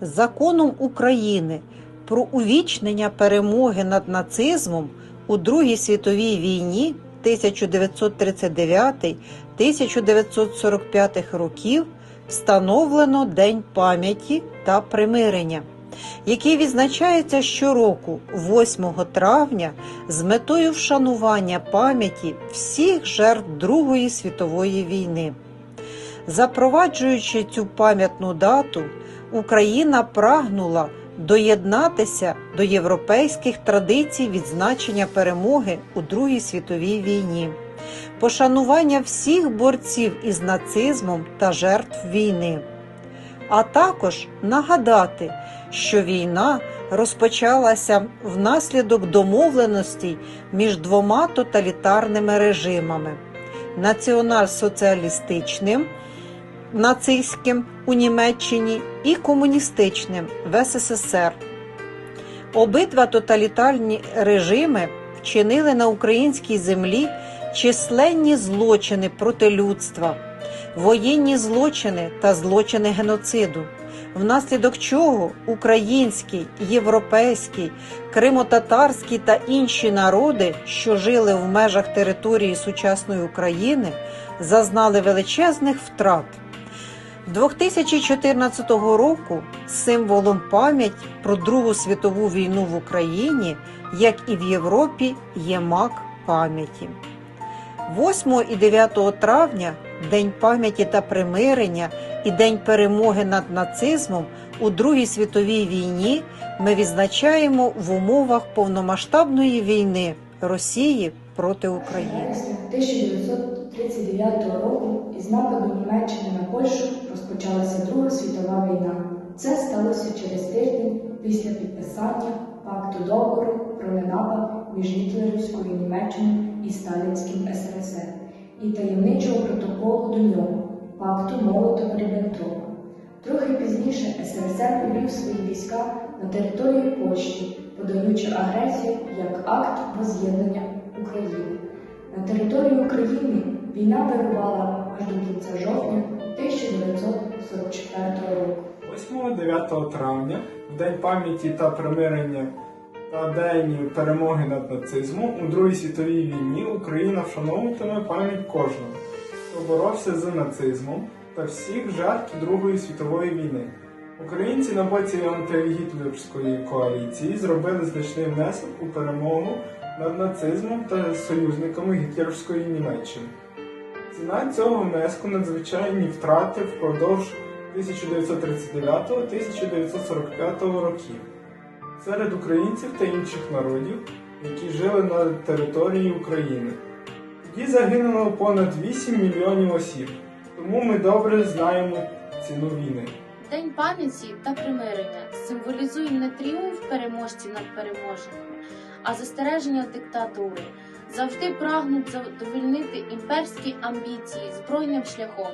законом України про увічнення перемоги над нацизмом у Другій світовій війні 1939-1945 років встановлено День пам'яті та примирення, який відзначається щороку 8 травня з метою вшанування пам'яті всіх жертв Другої світової війни. Запроваджуючи цю пам'ятну дату, Україна прагнула доєднатися до європейських традицій відзначення перемоги у Другій світовій війні, пошанування всіх борців із нацизмом та жертв війни, а також нагадати, що війна розпочалася внаслідок домовленостей між двома тоталітарними режимами націонал-соціалістичним нацистським у Німеччині і комуністичним в СССР. Обидва тоталітарні режими вчинили на українській землі численні злочини проти людства, воєнні злочини та злочини геноциду, внаслідок чого український, європейський, кримотатарський та інші народи, що жили в межах території сучасної України, зазнали величезних втрат. 2014 року символом пам'ять про Другу світову війну в Україні, як і в Європі, є мак пам'яті. 8 і 9 травня День пам'яті та примирення і День перемоги над нацизмом у Другій світовій війні ми відзначаємо в умовах повномасштабної війни Росії проти України. 1939 року із нападу Німеччини на Польщу розпочалася Друга світова війна. Це сталося через тиждень після підписання пакту договору про ненапад між гітлерівською Німеччиною і Сталінським СРСР і таємничого протоколу до нього пакту Молотова-Ріббентропа. Трохи пізніше СРСР повів свої війська на територію Польщі, подаючи агресію як акт воз'єднання України. На території України війна вирувала 8-9 травня, в День пам'яті та примирення та День перемоги над нацизмом у Другій світовій війні Україна вшановуватиме пам'ять кожного, хто боровся з нацизмом та всіх жертв Другої світової війни. Українці на боці антигітлерської коаліції зробили значний внесок у перемогу над нацизмом та союзниками гітлерівської Німеччини. Ціна цього внеску надзвичайні втрати впродовж 1939-1945 років серед українців та інших народів, які жили на території України. Тоді загинуло понад 8 мільйонів осіб, тому ми добре знаємо ціну війни. День пам'яті та примирення символізує не тріумф переможців над переможеними, а застереження диктатури. Завжди прагнуть задовольнити імперські амбіції збройним шляхом,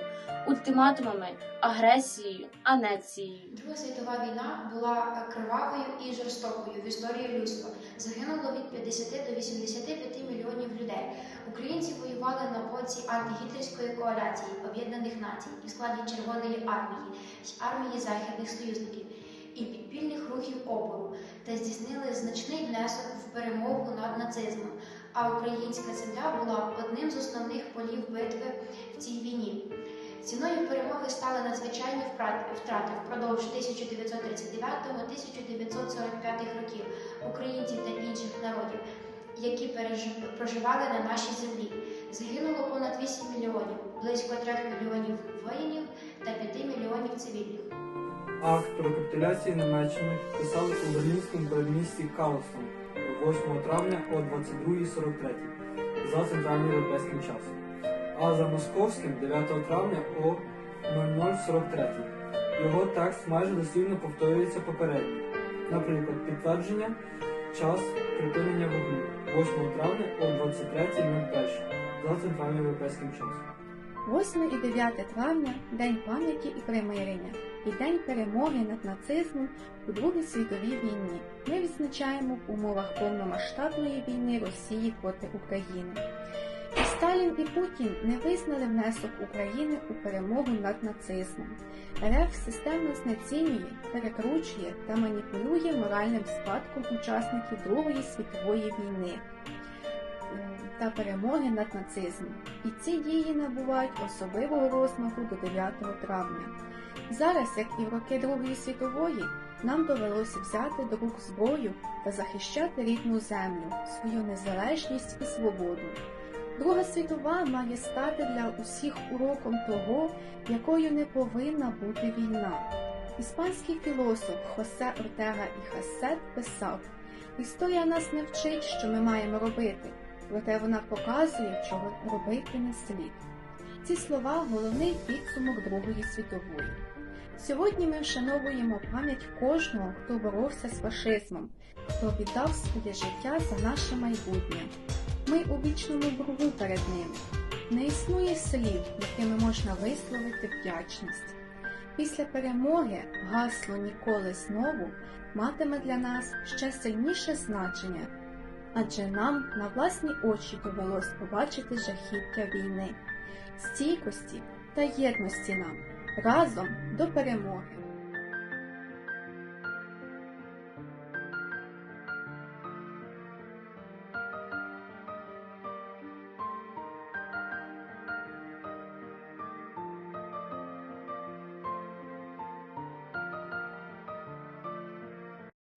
ультиматумами, агресією, анексією. Друга світова війна була кривавою і жорстокою в історії людства. Загинуло від 50 до 85 мільйонів людей. Українці воювали на боці антигітлерської коаліції Об'єднаних Націй у складі Червоної армії, армії західних союзників і підпільних рухів опору та здійснили значний внесок в перемогу над нацизмом. А українська земля була одним з основних полів битви в цій війні. Ціною перемоги стали надзвичайні втрати впродовж 1939-1945 років українців та інших народів, які проживали на нашій землі. Загинуло понад 8 мільйонів, близько 3 мільйонів воїнів та 5 мільйонів цивільних. Акт про капітуляцію Німеччини писалися у берлінському передмісті Каустон 8 травня о 22.43 за центральноєвропейським часом, а за московським 9 травня о 00.43. Його текст майже дослівно повторюється попередньо. Наприклад, підтвердження час припинення вогню 8 травня о 23.01 за центральноєвропейським часом. 8 і 9 травня День пам'яті і примирення і День перемоги над нацизмом у Другій світовій війні. Ми відзначаємо в умовах повномасштабної війни Росії проти України. Сталін і Путін не визнали внесок України у перемогу над нацизмом. РФ системно знецінює, перекручує та маніпулює моральним спадком учасників Другої світової війни та перемоги над нацизмом. І ці дії набувають особливого розмаху до 9 травня. Зараз, як і в роки Другої світової, нам довелося взяти до рук зброю та захищати рідну землю, свою незалежність і свободу. Друга світова має стати для усіх уроком того, якою не повинна бути війна. Іспанський філософ Хосе Ортега і Хассет писав: Історія нас не вчить, що ми маємо робити, проте вона показує, чого робити не слід. Ці слова головний підсумок Другої світової. Сьогодні ми вшановуємо пам'ять кожного, хто боровся з фашизмом, хто віддав своє життя за наше майбутнє. Ми у вічному боргу перед ними. Не існує слів, якими можна висловити вдячність. Після перемоги гасло ніколи знову матиме для нас ще сильніше значення, адже нам на власні очі довелось побачити жахіття війни, стійкості та єдності нам разом до перемоги.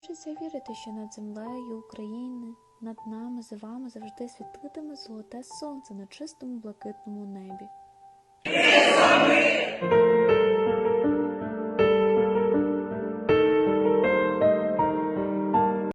Хочеться вірити, що над землею України, над нами, з вами завжди світитиме золоте сонце на чистому блакитному небі.